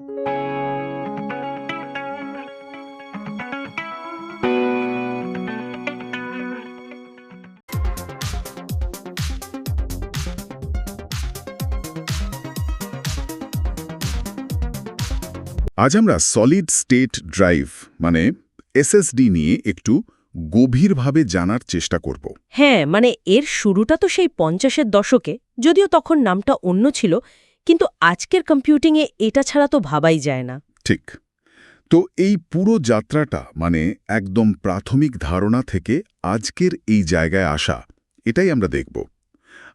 আজ আমরা solid state drive মানে এসএসডি নিয়ে একটু গভীরভাবে জানার চেষ্টা করব। হ্যাঁ মানে এর শুরুটা তো সেই পঞ্চাশের দশকে, যদিও তখন নামটা অন্য ছিল কিন্তু আজকের কম্পিউটিংয়ে এটা ছাড়া তো ভাবাই যায় না। ঠিক। তো এই পুরো যাত্রাটা মানে একদম প্রাথমিক ধারণা থেকে আজকের এই জায়গায় আসা এটাই আমরা দেখব।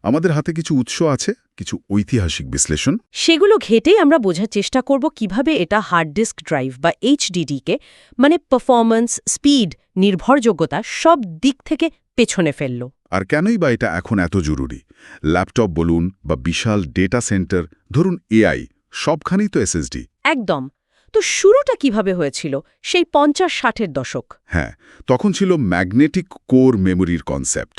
আমাদের হাতে কিছু উৎস আছে কিছু ঐতিহাসিক বিশ্লেষণ। সেগুলো ঘেটেই আমরা বোঝার চেষ্টা করব কীভাবে এটা হার্ড ডিস্ক ড্রাইভ বা এইচডিডিকে মানে পারফরম্যান্স স্পিড নির্ভরযোগ্যতা সব দিক থেকে পেছনে ফেলল। আর কেনই বা এটা এখন এত জরুরি? ল্যাপটপ বলুন বা বিশাল ডেটা সেন্টার ধরুন এআই সবখানেই তো এসএসডি। একদম। তো শুরুটা কীভাবে হয়েছিল? সেই পঞ্চাশ ষাটের দশক। হ্যাঁ তখন ছিল ম্যাগনেটিক কোর মেমোরির কনসেপ্ট।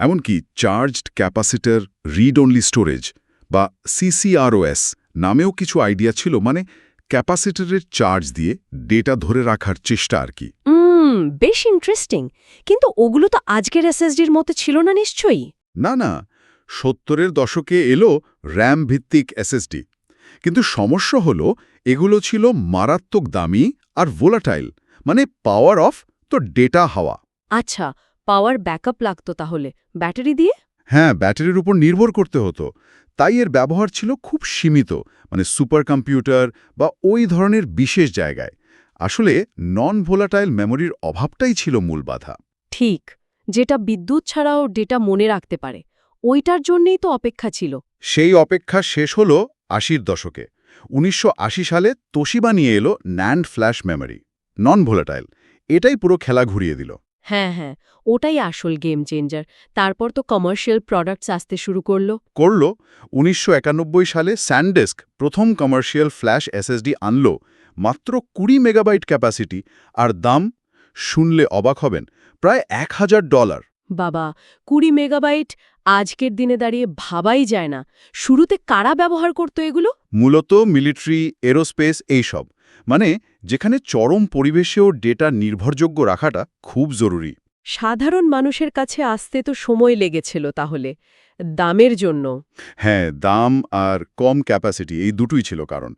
এমনকি charged capacitor read only storage বা সিসিআরওএস নামেও কিছু আইডিয়া ছিল মানে ক্যাপাসিটরের চার্জ দিয়ে ডেটা ধরে রাখার চেষ্টা আর কি। উম বেশ ইন্টারেস্টিং কিন্তু ওগুলো তো আজকের এসএসডির মতো ছিল না নিশ্চয়ই? না না সত্তরের দশকে এলো র্যাম ভিত্তিক এসএসডি কিন্তু সমস্যা হলো এগুলো ছিল মারাত্মক দামি আর ভোলাটাইল মানে পাওয়ার অফ তো ডেটা হাওয়া। আচ্ছা পাওয়ার ব্যাকআপ লাগতো তাহলে। ব্যাটারি দিয়ে? হ্যাঁ ব্যাটারির উপর নির্ভর করতে হতো। তাই এর ব্যবহার ছিল খুব সীমিত মানে সুপার কম্পিউটার বা ওই ধরনের বিশেষ জায়গায়। আসলে নন ভোলাটাইল মেমোরির অভাবটাই ছিল মূল বাধা। ঠিক যেটা বিদ্যুৎ ছাড়াও ডেটা মনে রাখতে পারে ওইটার জন্যই তো অপেক্ষা ছিল। সেই অপেক্ষা শেষ হলো আশির দশকে। উনিশশো আশি সালে তোশিবা নিয়ে এলো NAND flash memory non volatile এটাই পুরো খেলা ঘুরিয়ে দিল। হ্যাঁ হ্যাঁ ওটাই আসল গেম চেঞ্জার তারপর তো কমার্শিয়াল প্রোডাক্টস আসতে শুরু করল। করল উনিশশো একানব্বই সালে স্যান্ডেস্ক প্রথম কমার্শিয়াল ফ্ল্যাশ এসএসডি আনল মাত্র কুড়ি মেগাবাইট ক্যাপাসিটি আর দাম শুনলে অবাক হবেন প্রায় এক হাজার ডলার। বাবা কুড়ি মেগাবাইট আজকের দিনে দাঁড়িয়ে ভাবাই যায় না। শুরুতে কারা ব্যবহার করত এগুলো? মূলত মিলিটারি এরোস্পেস এইসব। মানে যেখানে চরম পরিবেশেও ডেটা নির্ভরযোগ্য রাখাটা খুব জরুরি। সাধারণ মানুষের কাছে আসতে তো সময় লেগেছিল তাহলে। দামের জন্য। হ্যাঁ দাম আর কম ক্যাপাসিটি এই দুটোই ছিল কারণ।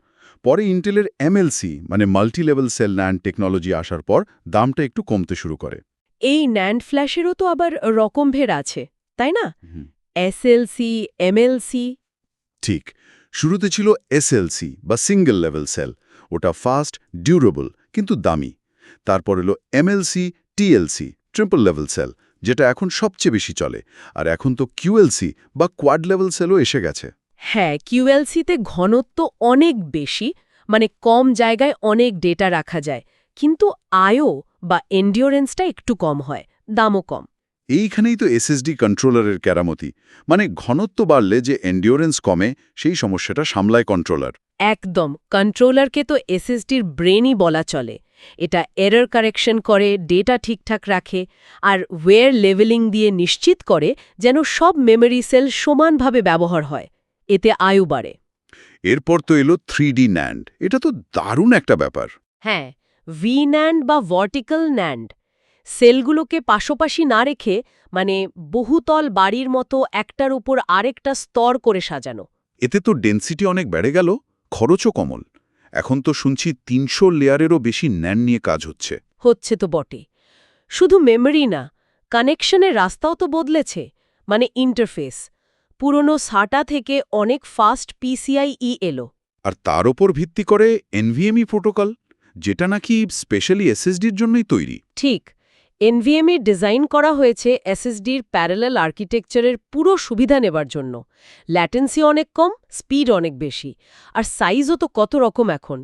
পরে ইন্টেলের এমএলসি মানে multi level cell NAND technology আসার পর দামটা একটু কমতে শুরু করে। এই ন্যান্ড ফ্ল্যাশেরও তো আবার রকমভের আছে তাই না। SLC MLC. ঠিক শুরুতে ছিল এসএলসি বা সিঙ্গেল লেভেল সেল ওটা ফাস্ট ডিউরেবল কিন্তু দামি। তারপর এলো MLC TLC triple level cell যেটা এখন সবচেয়ে বেশি চলে আর এখন তো কিউএলসি বা কোয়াড লেভেল সেলও এসে গেছে। হ্যাঁ কিউএলসিতে ঘনত্ব অনেক বেশি মানে কম জায়গায় অনেক ডেটা রাখা যায় কিন্তু আয়ও বা এন্ডিওরেন্সটা একটু কম হয় দামও কম। এইখানেই তো এসএসডি কন্ট্রোলারের কেরামতি মানে ঘনত্ব বাড়লে যে এন্ডিওরেন্স কমে সেই সমস্যাটা সামলায় কন্ট্রোলার একদম কন্ট্রোলারকে তো এসএসডির ব্রেনই বলা চলে এটা এরর কারেকশন করে ডেটা ঠিকঠাক রাখে আর ওয়ের লেভেলিং দিয়ে নিশ্চিত করে যেন সব মেমরি সেল সমানভাবে ব্যবহার হয়। এতে আয়ু বাড়ে। এরপর তো এলো থ্রি ডি ন্যান্ড এটা তো দারুণ একটা ব্যাপার। হ্যাঁ ভি ন্যান্ড বা ভার্টিক্যাল ন্যান্ড সেলগুলোকে পাশাপাশি না রেখে মানে বহুতল বাড়ির মতো একটার উপর আরেকটা স্তর করে সাজানো। এতে তো ডেন্সিটি অনেক বেড়ে গেল খরচও কমল। এখন তো শুনছি তিনশো লেয়ারেরও বেশি ন্যান নিয়ে কাজ হচ্ছে। হচ্ছে তো বটে। শুধু মেমরি না কানেকশনের রাস্তাও তো বদলেছে মানে ইন্টারফেস পুরনো সাটা থেকে অনেক ফাস্ট পিসিআইই এলো। আর তার ওপর ভিত্তি করে এনভিএমই প্রোটোকল যেটা নাকি স্পেশালি এসএসডির জন্যই তৈরি। ঠিক। এনভিএমএ ডিজাইন করা হয়েছে এসএসডির প্যারালাল আর্কিটেকচারের পুরো সুবিধা নেবার জন্য। ল্যাটেন্সি অনেক কম, স্পিড অনেক বেশি। আর সাইজও তো কত রকম এখন।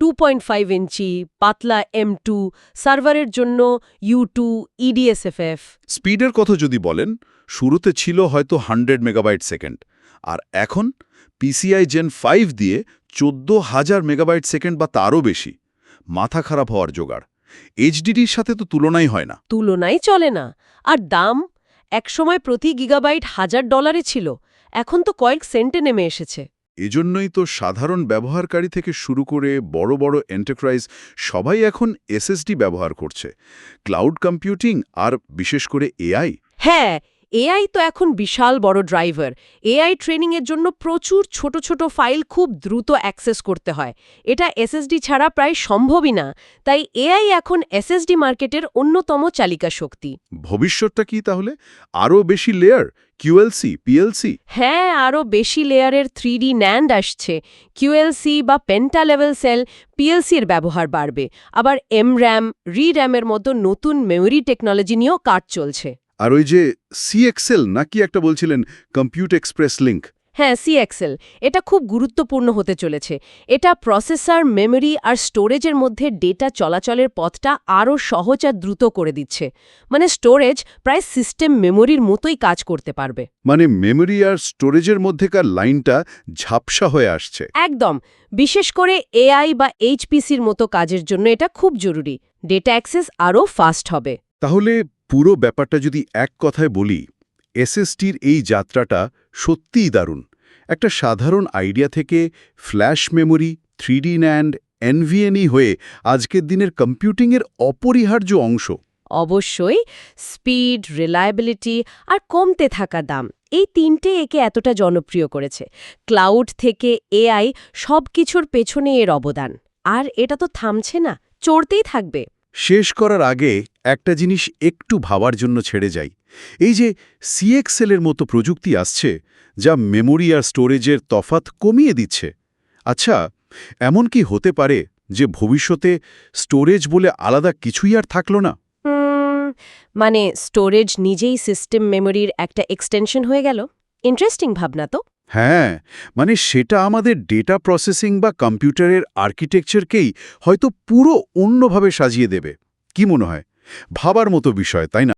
টু পয়েন্ট ফাইভ ইঞ্চি, পাতলা এম টু সার্ভারের জন্য ইউ টু ইডিএসএফএফ স্পিডের কথা যদি বলেন, শুরুতে ছিল হয়তো হান্ড্রেড মেগাবাইট সেকেন্ড। আর এখন পিসিআই জেন ফাইভ দিয়ে চোদ্দ হাজার মেগাবাইট সেকেন্ড বা তারও বেশি। মাথা খারাপ হওয়ার জোগাড়। এইচডিডির সাথে তো তুলনাই হয় না। তুলনাই চলে না। আর দাম একসময় প্রতি গিগাবাইট হাজার ডলারে ছিল এখন তো কয়েক সেন্টে নেমে এসেছে। এজন্যই তো সাধারণ ব্যবহারকারী থেকে শুরু করে বড় বড় এন্টারপ্রাইজ সবাই এখন এসএসডি ব্যবহার করছে। ক্লাউড কম্পিউটিং আর বিশেষ করে এআই হ্যাঁ এআই তো এখন বিশাল বড় ড্রাইভার। এআই ট্রেনিংয়ের জন্য প্রচুর ছোট ছোট ফাইল খুব দ্রুত অ্যাক্সেস করতে হয়। এটা এসএসডি ছাড়া প্রায় সম্ভবই না। তাই এআই এখন এসএসডি মার্কেটের অন্যতম চালিকা শক্তি। ভবিষ্যৎটা কি তাহলে? আরও বেশি লেয়ার কিউএলসি পিএলসি হ্যাঁ আরও বেশি লেয়ারের থ্রি ডি ন্যান্ড আসছে। কিউএলসি বা পেন্টা লেভেল সেল পিএলসির ব্যবহার বাড়বে। আবার এম র্যাম রি র্যামের মতো নতুন মেমোরি টেকনোলজি নিয়েও কাজ চলছে। আর ওই যে সিএক্সেল নাকি একটা বলছিলেন কম্পিউট এক্সপ্রেস লিঙ্ক হ্যাঁ সিএক্সেল এটা খুব গুরুত্বপূর্ণ হতে চলেছে। এটা প্রসেসর মেমোরি আর স্টোরেজের মধ্যে ডেটা চলাচলের পথটা আরও সহজ আর দ্রুত করে দিচ্ছে। মানে স্টোরেজ প্রায় সিস্টেম মেমোরির মতোই কাজ করতে পারবে। মানে মেমোরি আর স্টোরেজের মধ্যেকার লাইনটা ঝাপসা হয়ে আসছে। একদম। বিশেষ করে এআই বা এইচপিসির মতো কাজের জন্য এটা খুব জরুরি। ডেটা অ্যাক্সেস আরও ফাস্ট হবে। তাহলে পুরো ব্যাপারটা যদি এক কথায় বলি, এসএসটির এই যাত্রাটা সত্যিই দারুণ। একটা সাধারণ আইডিয়া থেকে flash memory, three D NAND, NVMe হয়ে আজকের দিনের কম্পিউটিংয়ের অপরিহার্য অংশ। অবশ্যই, স্পিড, রিলায়েবিলিটি আর কমতে থাকা দাম, এই তিনটে একে এতটা জনপ্রিয় করেছে। ক্লাউড থেকে এআই সব কিছুর পেছনে এর অবদান। আর এটা তো থামছে না, চড়তেই থাকবে। শেষ করার আগে একটা জিনিস একটু ভাবার জন্য ছেড়ে যাই। এই যে সিএক্সেলের মতো প্রযুক্তি আসছে, যা মেমোরি আর স্টোরেজের তফাত কমিয়ে দিচ্ছে। আচ্ছা এমন কি হতে পারে যে ভবিষ্যতে স্টোরেজ বলে আলাদা কিছুই আর থাকল না? মানে স্টোরেজ নিজেই সিস্টেম মেমোরির একটা এক্সটেনশন হয়ে গেল। ইন্টারেস্টিং ভাবনা তো। হ্যাঁ মানে সেটা আমাদের ডেটা প্রসেসিং বা কম্পিউটারের আর্কিটেকচারকেই হয়তো পুরো অন্যভাবে সাজিয়ে দেবে। কি মনে হয়? ভাবার মতো বিষয়, তাই না?